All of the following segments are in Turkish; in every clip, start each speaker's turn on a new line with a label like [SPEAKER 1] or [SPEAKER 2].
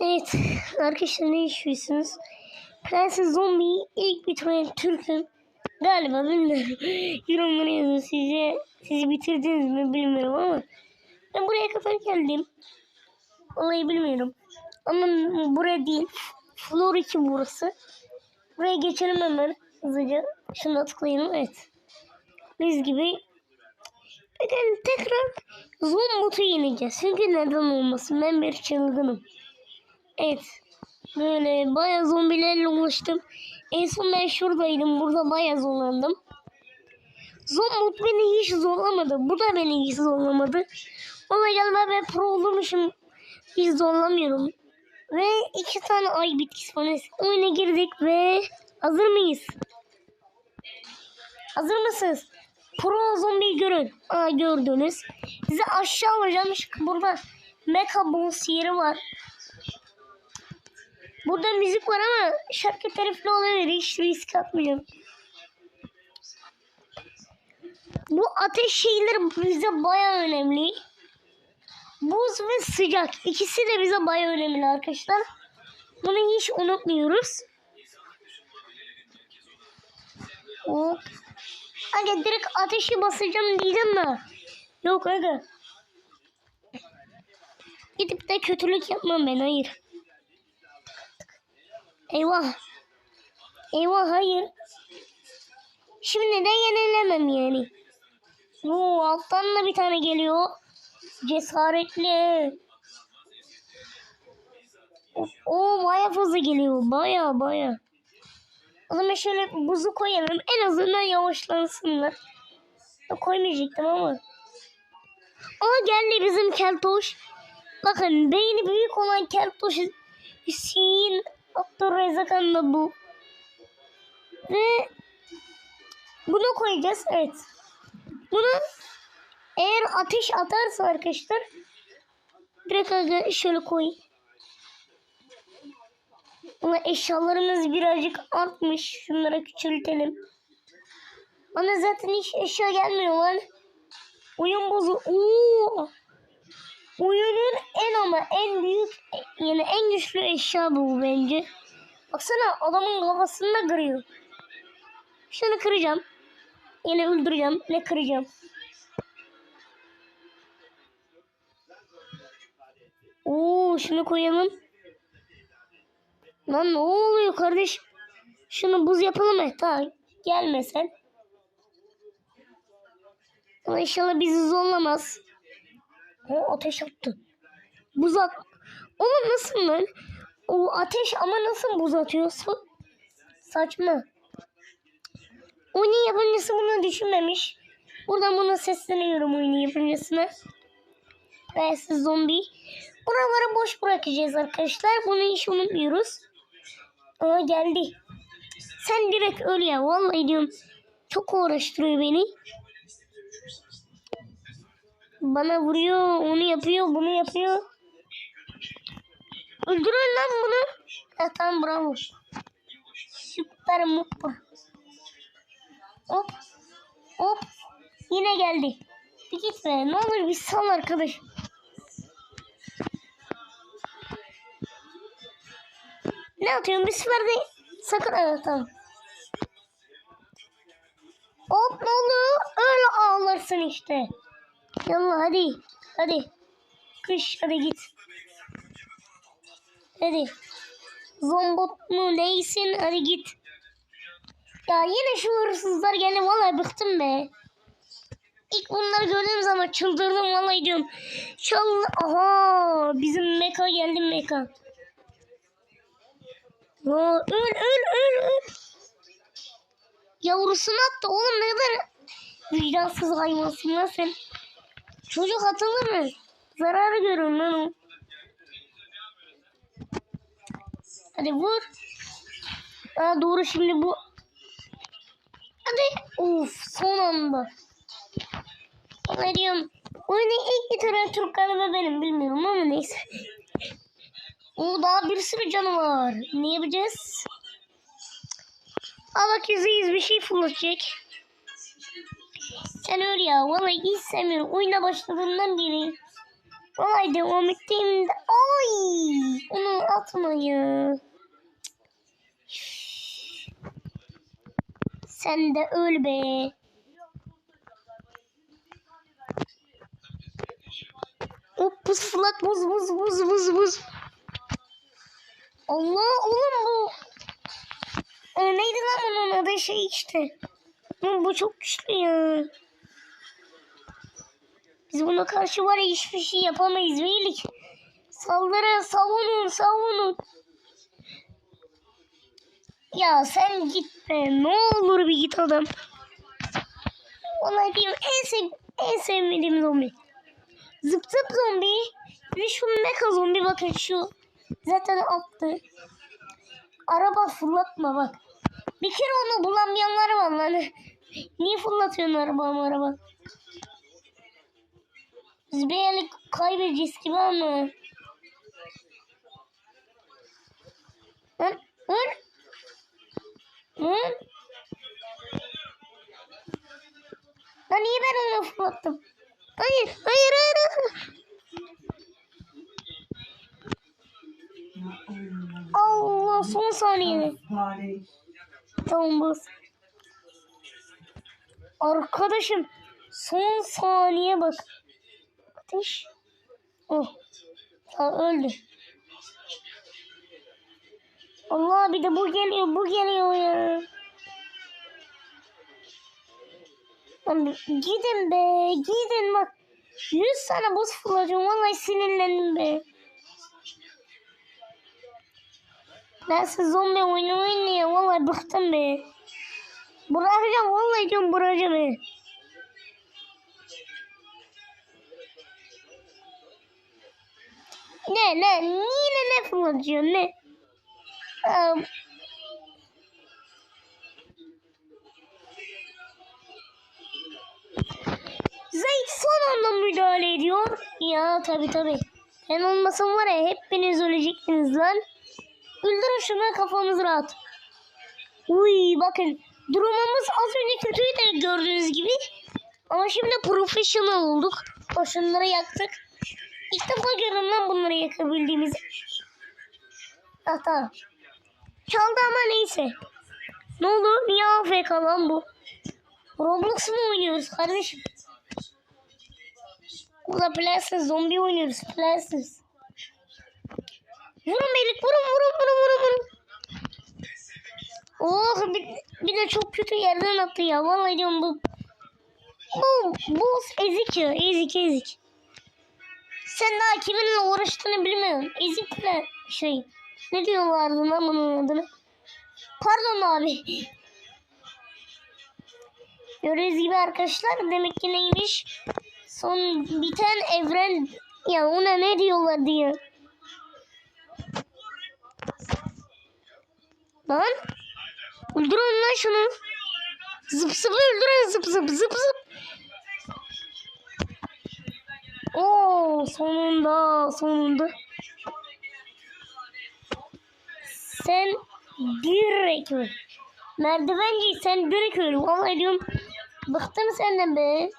[SPEAKER 1] Evet arkadaşlar ne yaşıyorsunuz? Prenses Zombi'yi ilk bitiren Türk'üm. Galiba bilmiyorum. Yorumlara yazın size. Sizi bitirdiniz mi bilmiyorum ama. Ben buraya kadar geldim. Olayı bilmiyorum. Ama buraya değil. Floor 2 burası. Buraya geçelim hemen hızlıca. Şunu da tıklayalım. Evet. Biz gibi. Bakın tekrar Zombot'u yeneceğiz. Çünkü neden olmasın? Ben bir çılgınım. Evet. Böyle bayağı zombilerle uğraştım. En son ben şuradaydım. Burada bayağı zorlandım. Zombot beni hiç zorlamadı. Bu da beni hiç zorlamadı. Ona galiba ben pro olmuşum. Hiç zorlamıyorum. Ve iki tane ay bitkisi falan. Oyuna girdik ve hazır mıyız? Hazır mısınız? Pro zombi görün. Aa gördünüz. Size aşağı alacağım. Burada Mecha Boss yeri var. Burada müzik var ama şarkı tarifli olabilir. Hiç risk atmayacağım. Bu ateş şeyleri bize baya önemli. Buz ve sıcak. İkisi de bize baya önemli arkadaşlar. Bunu hiç unutmuyoruz. Hop. Aga direkt ateşi basacağım diyeceğim de. Yok aga. Gidip de kötülük yapmam ben hayır. Eyvah. Eyvah hayır. Şimdi de yenilemem yani. Oo, alttan da bir tane geliyor. Cesaretli. O, baya fazla geliyor. Baya baya. O zaman şöyle buzu koyalım. En azından yavaşlansınlar. Koymayacaktım ama. Aa geldi bizim keltoş. Bakın beyni büyük olan keltoş Hüseyin Abdurrezakan da bu. Ve bunu koyacağız. Evet. Bunu eğer ateş atarsa arkadaşlar direkt şöyle koy. Ama eşyalarımız birazcık artmış. Şunlara küçültelim. Bana zaten hiç eşya gelmiyor lan. Oyun bozu. Oo. Oyunun en ama en büyük yani en güçlü eşya bu bence. Baksana adamın kafasını kırıyor. Şunu kıracağım. Yine öldüreceğim. Ne kıracağım? Oo şunu koyalım. Lan ne oluyor kardeş? Şunu buz yapalım mı? Tamam. Gelme sen. Ama inşallah bizi zorlamaz. O ateş attı. Buz at. Oğlum nasıl lan? O ateş ama nasıl buz atıyor? Sa- saçma. Oyunun yapımcısı bunu düşünmemiş. Buradan buna sesleniyorum oyunun yapımcısına. Prens zombi. Buraları boş bırakacağız arkadaşlar. Bunu hiç unutmuyoruz. Aa geldi. Sen direkt öl ya. Vallahi diyorum. Çok uğraştırıyor beni. Bana vuruyor. Onu yapıyor. Bunu yapıyor. Öldürün lan bunu. Ha, tamam bravo. Süper mutlu. Hop. Hop. Yine geldi. Bir git be. Ne olur bir sal arkadaş. Ne atıyorsun? Bir sefer de sakın. Evet tamam. Hop ne oldu? Öyle ağlarsın işte. Yallah hadi. Hadi. Kış hadi git. Hadi. Zombot mu neysin? Hadi git. Ya yine şu hırsızlar geldi. Vallahi bıktım be. İlk bunları gördüğüm zaman çıldırdım vallahi diyorum. Çal Aha bizim meka geldi meka. Aa, öl öl öl öl. Yavrusunu attı oğlum ne kadar vicdansız hayvansın lan sen. Çocuk atılır mı? Zararı görün lan o. Hadi vur. Aa, doğru şimdi bu. Hadi. Of son anda. Ne diyorum? Oyunu ilk bitiren Türk galiba benim bilmiyorum ama neyse. O daha bir sürü canı var. Ne yapacağız? Aa bak yüzde yüz bir şey fırlatacak. Sen öyle ya. Vallahi hiç sevmiyorum. Oyuna başladığımdan beri. Vallahi devam ettiğimde. Ay! Onu atma ya. Sen de öl be. O buz fırlat buz buz buz buz buz. Allah oğlum bu. Ee, neydi lan bunun adı şey işte. Bu çok güçlü ya. Biz buna karşı var ya hiçbir şey yapamayız beylik. Saldırın savunun savunun. Ya sen git be ne olur bir git adam. Vallahi benim en, sev en sevmediğim zombi. Zıp zıp zombi ve şu mecha zombi bakın şu. Zaten attı. Araba fırlatma bak. Bir kere onu bulamayanlar var lan. Niye fırlatıyorsun araba araba? Biz bir yerlik kaybedeceğiz gibi ama. Lan, lan. Lan. Lan niye ben onu fırlattım? Hayır, hayır, hayır. Allah son saniye. Tamam bas. Arkadaşım son saniye bak. Ateş. Oh. Ha, öldü. Allah bir de bu geliyor bu geliyor ya. Lan gidin be gidin bak. Yüz tane buz fırlatacağım vallahi sinirlendim be. Ben siz zombi oyunu oynayayım vallahi bıktım be. Bırakacağım vallahi diyorum bırakacağım be. Ne ne yine ne fırlatıyorsun ne? Aa, Zayt son anda müdahale ediyor. Ya tabi tabi. Ben olmasam var ya hepiniz ölecektiniz lan. Öldürün şunu kafamız rahat. Uy bakın durumumuz az önce kötüydü gördüğünüz gibi. Ama şimdi profesyonel olduk. O şunları yaktık. İlk defa lan bunları yakabildiğimizi. Ah tamam. Çaldı ama neyse. Ne oldu? Niye AFK lan bu? Roblox mu oynuyoruz kardeşim? Ula Places zombi oynuyoruz. Places. Vurun Melik vurun vurun vurun vurun vurun. Oh bir, bir de çok kötü yerden attı ya. Vallahi diyorum bu. Bu, bu ezik ya. Ezik ezik. Sen daha kiminle uğraştığını bilmiyorsun. Ezikle şey. Ne diyorlardı lan bunun adını? Pardon abi. Gördüğünüz gibi arkadaşlar demek ki neymiş? Son biten evren ya ona ne diyorlar diye. Lan öldürün lan şunu. Zıp zıp öldürün zıp zıp zıp zıp. Oo sonunda sonunda. Sen direkt öl. Merdivenci sen direkt öl. Vallahi diyorum bıktım senden be.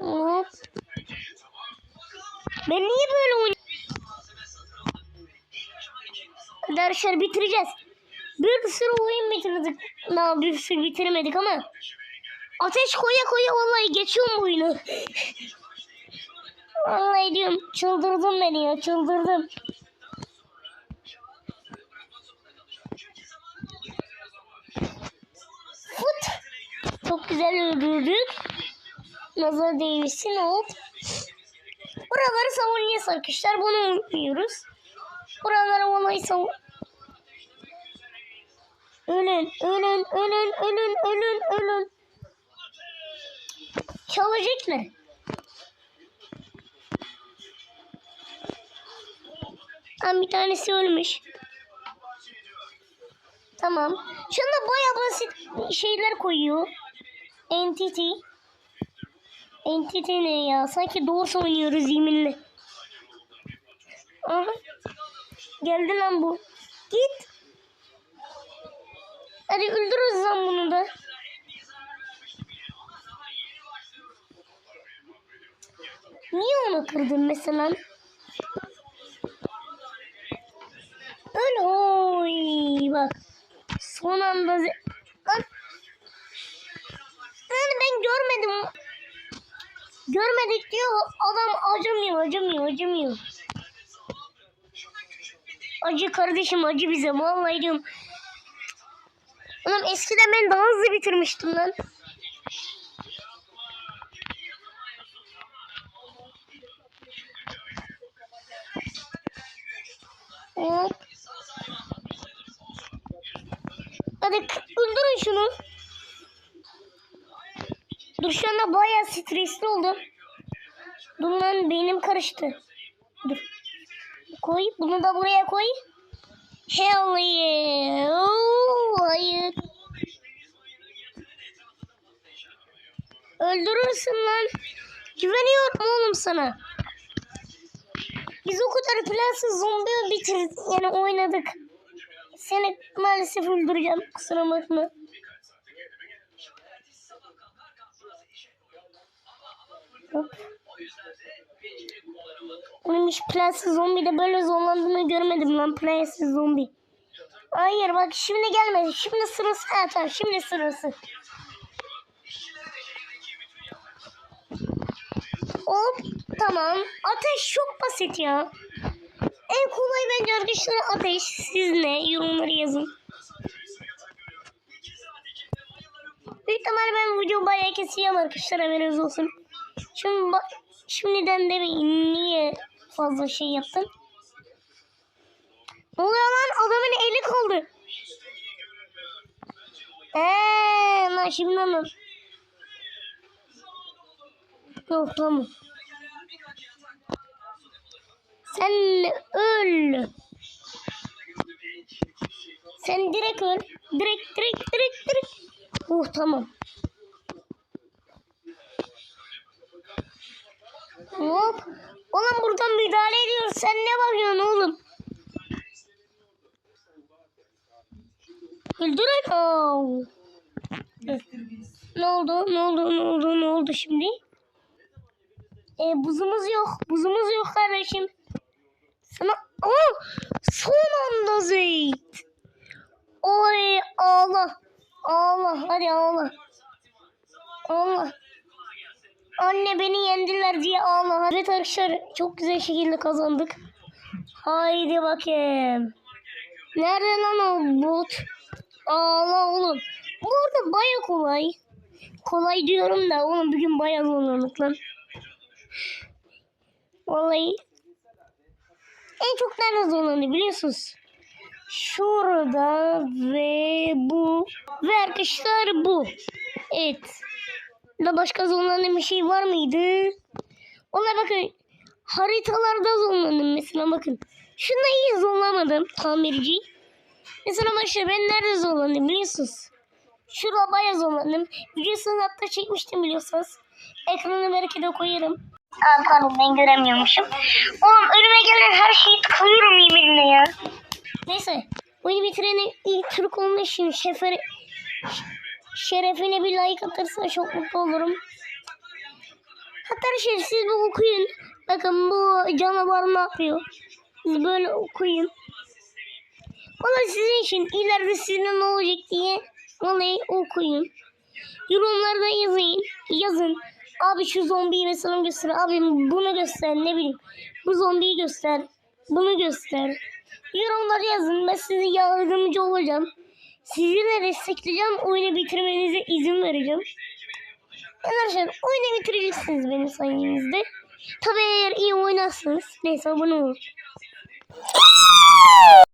[SPEAKER 1] Hop. Ben niye böyle oynuyorum? Arkadaşlar bitireceğiz. Bir sürü oyun bitirdik. Na bir sürü bitiremedik ama. Ateş koya koya vallahi geçiyorum oyunu. vallahi diyorum çıldırdım beni ya çıldırdım. Fut. Çok güzel öldürdük. Nazar değmişsin hop. Buraları savunuyoruz arkadaşlar. Bunu unutmuyoruz. Buralara vallahi savun... Ölün, ölün, ölün, ölün, ölün, ölün. Çalacaklar. Tam bir tanesi ölmüş. Tamam. Şunda baya basit şeyler koyuyor. Entity. Entity ne ya? Sanki doğru oynuyoruz yeminle. Aha. Geldi lan bu. Git. Hadi öldürürüz lan bunu da. mı kırdın mesela? Öyle oy bak. Son anda Lan. Lan ben görmedim. Görmedik diyor. Adam acımıyor, acımıyor, acımıyor. Acı kardeşim acı bize. Vallahi diyorum. Oğlum eskiden ben daha hızlı bitirmiştim lan. Stresli oldum. Dur lan beynim karıştı. Dur. Koy. Bunu da buraya koy. Hell yeah. Oo, hayır. Öldürürsün lan. Güveniyorum oğlum sana. Biz o kadar plansız zombi bitirdik. Yani oynadık. Seni maalesef öldüreceğim. Kusura bakma. Oğlum hiç plansız zombi de böyle zorlandığını görmedim lan plansız zombi. Hayır bak şimdi gelmedi. Şimdi sırası. Tamam şimdi sırası. Hop tamam. Ateş çok basit ya. En kolay bence arkadaşlar ateş. Siz ne? Yorumları yazın. Büyük ihtimalle ben video bayağı keseceğim arkadaşlar haberiniz olsun. Şimdi bak şimdiden demeyin niye fazla şey yaptın. Ne oluyor lan? Adamın eli kaldı. Eee lan şimdi anladım. Yok tamam. Sen öl. Sen direkt öl. Direkt direkt direkt direkt. Oh tamam. Hop. Oğlum buradan müdahale ediyoruz. Sen ne bakıyorsun oğlum? Öldürün. Oh. Ne oldu? Ne oldu? Ne oldu? Ne oldu şimdi? E, buzumuz yok. Buzumuz yok kardeşim. Sana... Aa, son anda Zeyt. Oy ağla. Ağla. Hadi ağla. Ağla. Anne beni yendiler diye ağla. Evet arkadaşlar çok güzel şekilde kazandık. Haydi bakayım. Nerede lan o bot? Ağla oğlum. Bu arada baya kolay. Kolay diyorum da oğlum bugün baya zorlandık lan. Vallahi en çok nerede zorlandı biliyorsunuz? Şurada ve bu ve arkadaşlar bu. Evet. Da başka zorlandığım bir şey var mıydı? Ona bakın. Haritalarda zorlandım mesela bakın. Şunda iyi zorlamadım tamirci. Mesela başta ben nerede zorlandım biliyorsunuz? Şurada bayağı zorlandım. Videosunu hatta çekmiştim biliyorsanız. Ekranı belki de koyarım. Aa, pardon ben göremiyormuşum. Oğlum önüme gelen her şeyi tıklıyorum yeminle ya. Neyse. Oyunu bitirene ilk Türk olma için şefer, şerefine bir like atarsa çok mutlu olurum. Hatta şey siz bir okuyun. Bakın bu canavar ne yapıyor. Siz böyle okuyun. Valla sizin için ileride sizin ne olacak diye vallahi okuyun. Yorumlarda yazın. Yazın. Abi şu zombiyi mesela göster. Abi bunu göster ne bileyim. Bu zombiyi göster. Bunu göster. Yorumlara yazın. Ben size yardımcı olacağım. Sizi de destekleyeceğim. Oyunu bitirmenize izin vereceğim. Arkadaşlar oyunu bitireceksiniz benim sayenizde. Tabii eğer iyi oynarsanız. Neyse abone.